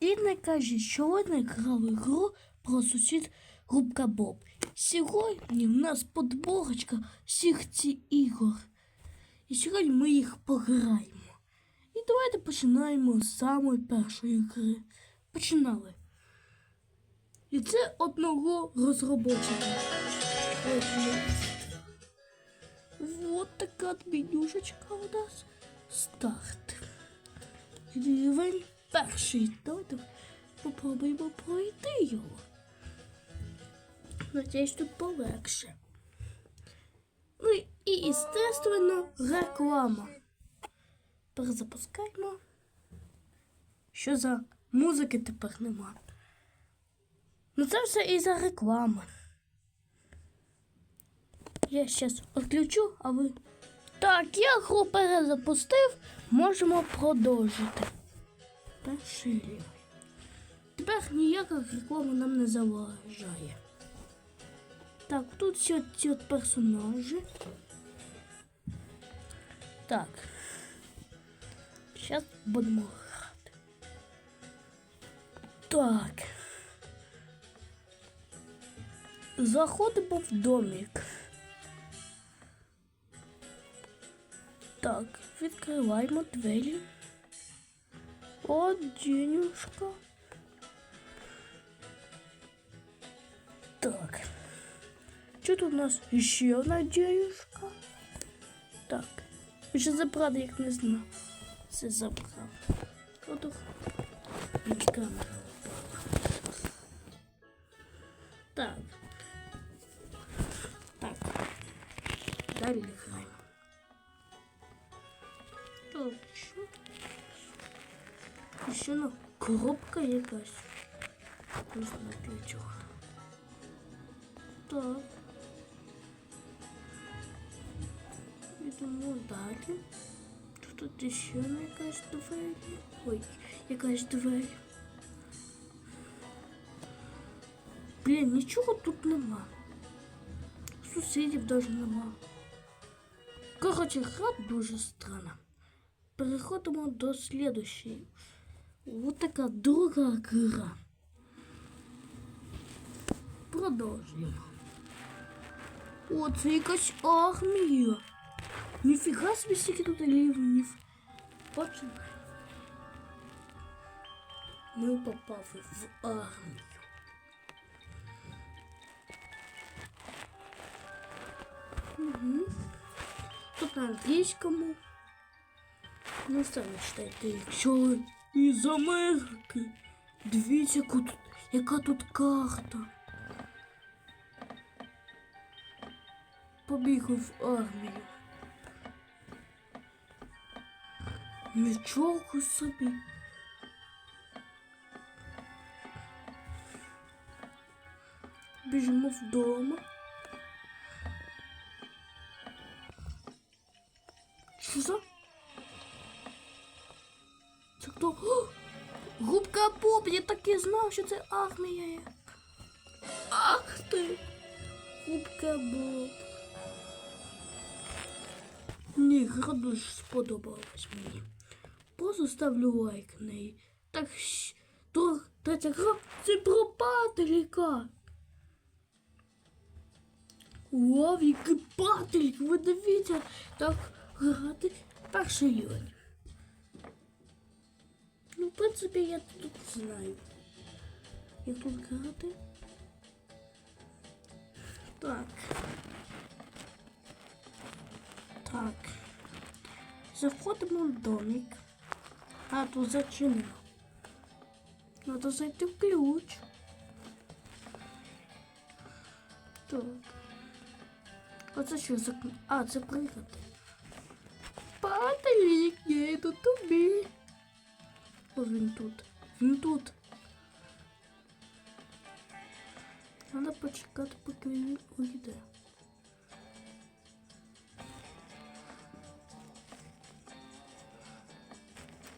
І не кажіть, що ви не грали гру про сусід Губка Боб. Сьогодні в нас подборочка всіх цих ігор. І сьогодні ми їх пограємо. І давайте починаємо з самої першої гри. Починали. І це одного розробника. От, Вот така менюшечка у нас. Старт. Рівень перший. Давайте попробуємо пройти його. Надіюсь, тут полегше. Ну і, естественно, реклама. Перезапускаємо. Що за музики тепер нема? Ну це все і за реклами. Я зараз відключу, а ви. Так, я гру перезапустив, можемо продовжити. Перший рівень. Тепер ніяка реклама нам не заважає. Так, тут всі ці от персонажі. Так. Зараз будемо грати. Так. Заходимо в домик. Так, відкриваємо двері. О, денюшка. Так. Що тут у нас ще одна денюшка? Так. Ще забрати, як не знаю. Все забрав. Ото від коробка якась. Не знаю для чого. Так. Йдемо далі. Тут ще якась двері. Ой, якась двері. Блін, нічого тут нема. Сусідів даже нема. Коротше, гра дуже странна. Переходимо до слідущої. Вот така друга гра. Продовжуємо. О, це якась армія. Ніфіга собі скільки тут рівнів. Починаємо. Ми попали в армію. Угу. Тут на англійському. Ну, самі читайте, якщо ви із Америки. Дивіться, яка тут, яка тут карта. Побігли в армію. Нічого собі. Біжимо вдома. Що за? Губка Боб, я так і знав, що це армія. є. Ах ти! Губка Боб. Ні, гра дуже сподобалась мені. Просто ставлю лайк неї. Так то третя гра це про пателіка. Вау, який пателік, ви дивіться, так грати перший рівень. Ну, в принципі, я тут знаю. Як тут грати? Так. Так. Заходимо в домик. А тут зачинено. Надо зайти в ключ. Так. Оце що за кн- А, це пригати. Пателік, я йду тобі. О, він тут. Він тут. Треба почекати, поки він уйде.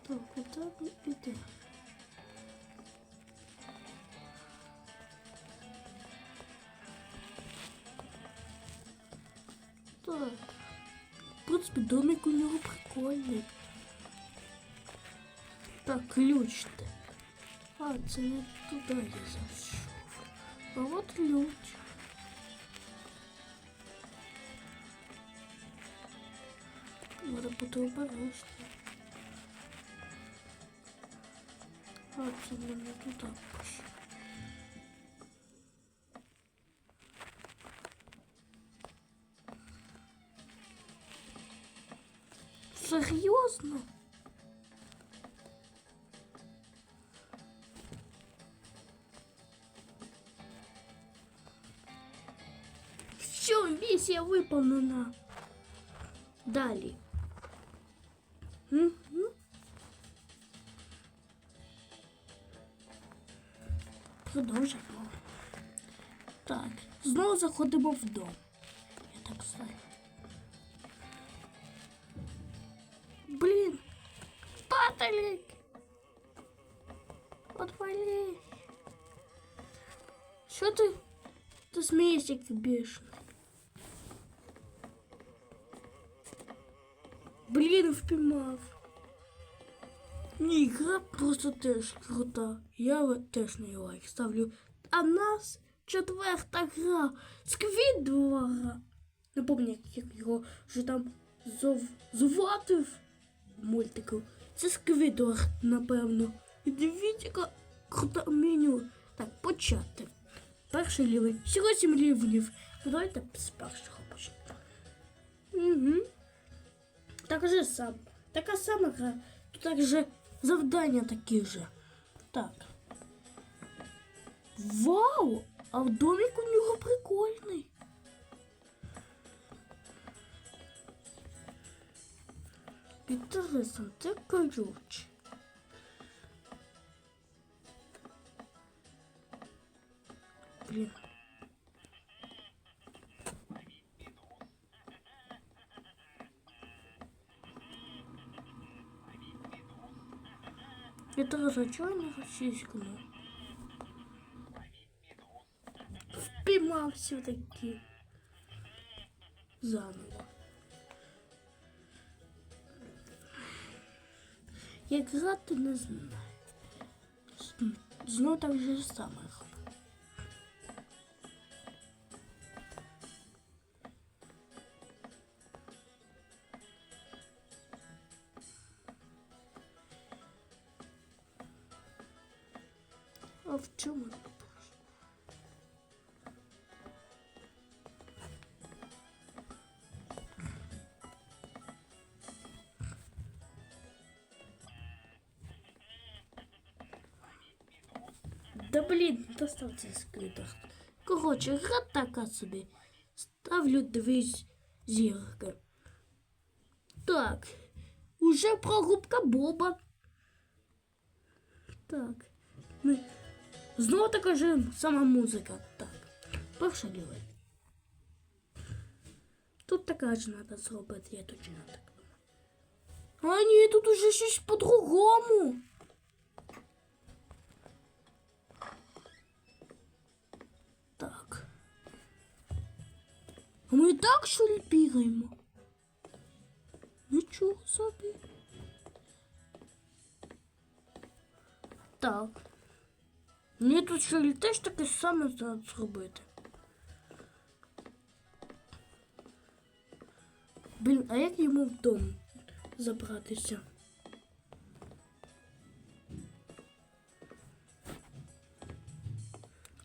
Так, куди він іде? Так. В принципі, домик у нього прикольний. Ключ. де? А, це не туди я зайшов. А от ключ. Треба бути обережним. А, це мене туди пише. Серйозно? Все, миссия выполнена. Далі. Мгм. Продовжуємо. Так, знову заходимо в дом. Я так знаю. Блін, паталік! Отвали! Що ти? Ти смієшся, як бешений. Блін, впіймав. Ні, гра просто теж крута. Я теж на лайк ставлю. А нас четверта гра. Сквідвара. Не пам'ятаю, як його вже там зов... звати в мультику. Це Сквідвар, напевно. І дивіться, крута меню. Так, почати. Перший рівень. Всього сім рівнів. Давайте з першого почнемо. Угу. Так же сам. Така сама гра. Тут також завдання такі же. Так. Вау! А в домик у нього прикольний. Інтересно, це ключ. Блін. Это разочарованно російському. Впіймав все-таки. Заново. Як грати не знаю. З- Знов так же саме. А в чому? вопрос? Да блін, достав цей скриток. Коротше, гра така собі. Ставлю дві з- зірки. Так. Уже про губка Боба. Так. Ми... Знову така ж сама музика. Так. Перша рівень. Тут така ж треба зробити, я точно так думаю. А ні, тут уже щось по-другому. Так. А ми і так що ли бігаємо? Нічого собі. Так. Мені тут що ли теж таке саме треба зробити. Блін, а як йому в дом забратися?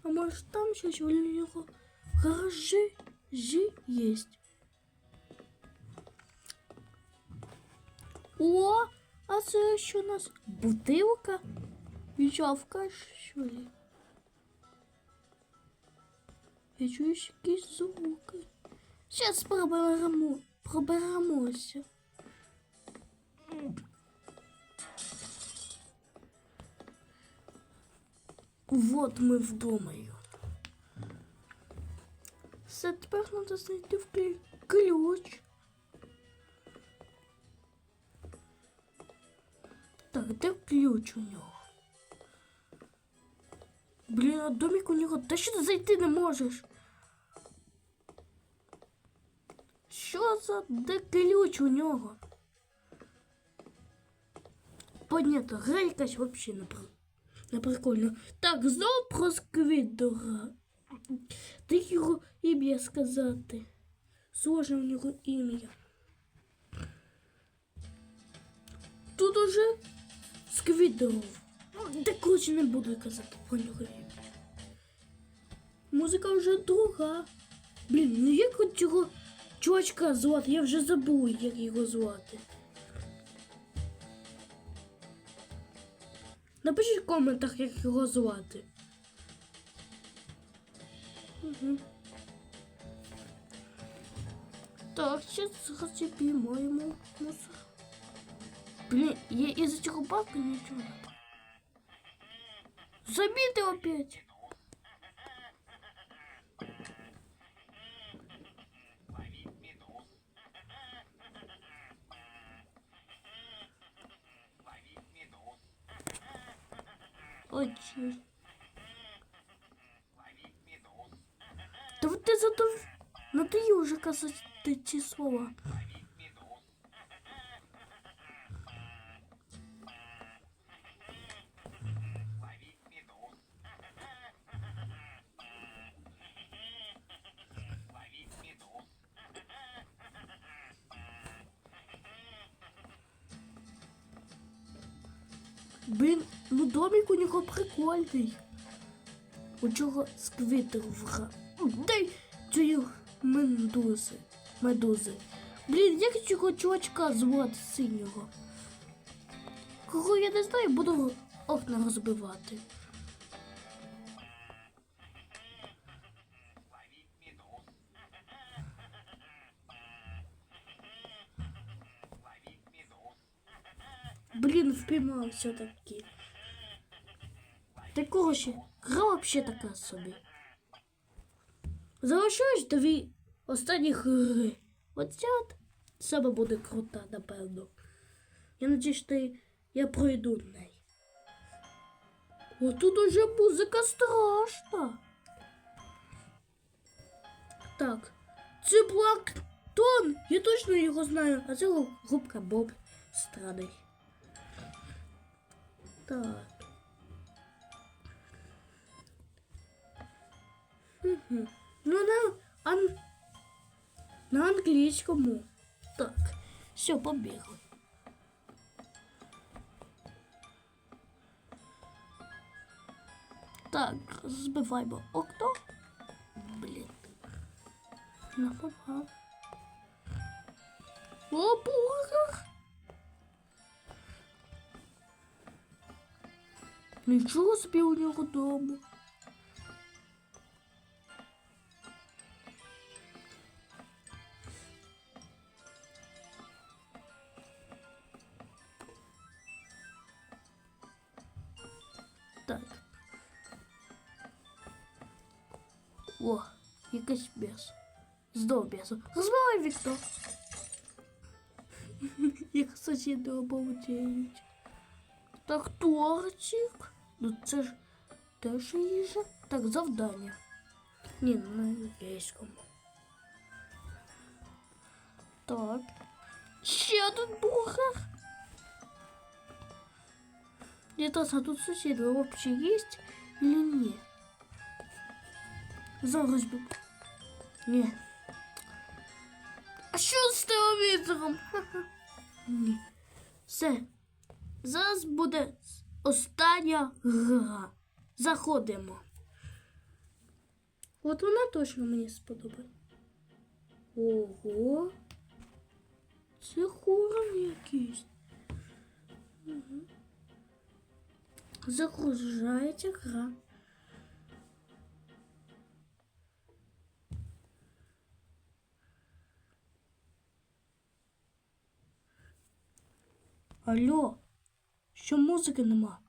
А може там щось у нього в гаражі жі єсть? О, а це що у нас? Бутилка? Вічавка, що ли? Я чую якісь звуки. Зараз проберемо, проберемося. Вот ми вдома. Йо. Все, тепер треба знайти вклі- ключ. Так, де ключ у нього? Блін, а домик у нього. Та що ти зайти не можеш? Що за де ключ у нього? Понятно, гра якась взагалі не про. Не прикольно. Так, знов про Сквідора. Ти його ім'я сказати. Сложне в нього ім'я. Тут уже Сквідоров. Ну, Так коротше не буду казати про нього ім'я. Музика вже друга. Блін, ну як от цього чувачка звати? Я вже забув, як його звати. Напишіть в коментах, як його звати. Угу. Так, я піймаємо мусор. Блін, я із-за цього бабки нічого не. Забіти опять. Блін, ну домик у нього прикольний. У чого сквітер вра. Дай цю медузи. Медузи. Блін, як цього чувачка звати синього? Кого я не знаю, буду окна розбивати. Блін, впіймав все-таки. Такого ще гра вообще така собі. Залишилось дві останні гри. Оця от саме буде крута, напевно. Я надіюсь, що я пройду в неї. О, тут уже музика страшна. Так, це Плактон. Я точно його знаю, а це губка Боб странний. Так. Угу. Ну, на, ан... на англійському. Так, все, побігли. Так, збиваємо окно. Блін. Не попав. О, бургер! Нічого собі у нього дому. Так. О, якесь м'ясо. Знов м'ясо. Розбивай Віктор. Як сусіди обалдіють. Так, тортик. Ну це ж теж їжа. Так, завдання. Ні, на англійському. Так. Ще один бургер. Літос, а тут сусіди вообще есть или ні? Зараз би. Ні. А що з телевізором? Ні. Все. Зараз буде остання гра. Заходимо. От вона точно мені сподобає. Ого. Це хорор якийсь. Угу. Загружається гра. Алло, що музики нема?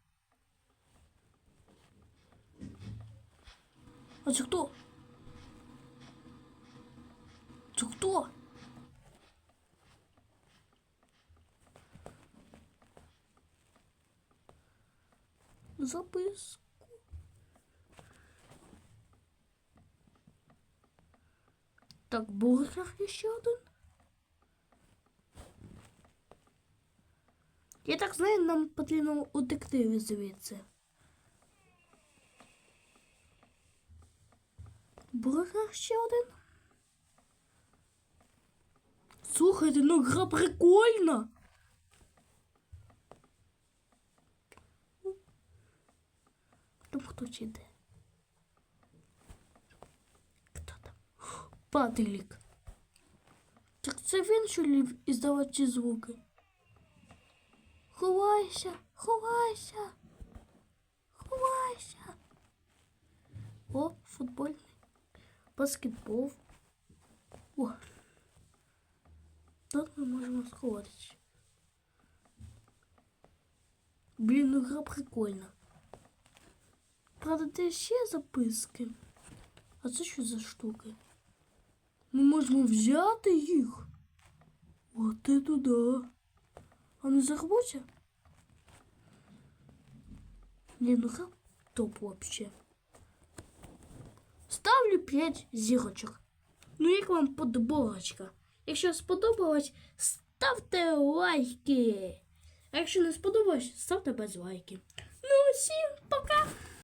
А це хто? Це хто? Записку. Так, бургер ще один. Я так знаю, нам потрібно утекти звідси. Бургер ще один. Слухайте, ну гра прикольна. Там хтось іде. Хто там? Патрік. Так це він що ли, іздавав ці звуки? Ховайся, ховайся, ховайся. О, футбольний. Баскетбол. О. Тут ми можемо сховатися. Блін, ну гра прикольна. Правда, де ще записки? А це що за штуки? Ми можемо взяти їх. От це туди. А не захоче? Блін, ну как топ вообще. Ставлю 5 зірочок. Ну, як вам подобалочка? Якщо сподобалось, ставте лайки. А якщо не сподобалось, ставте без лайки. Ну, всім пока!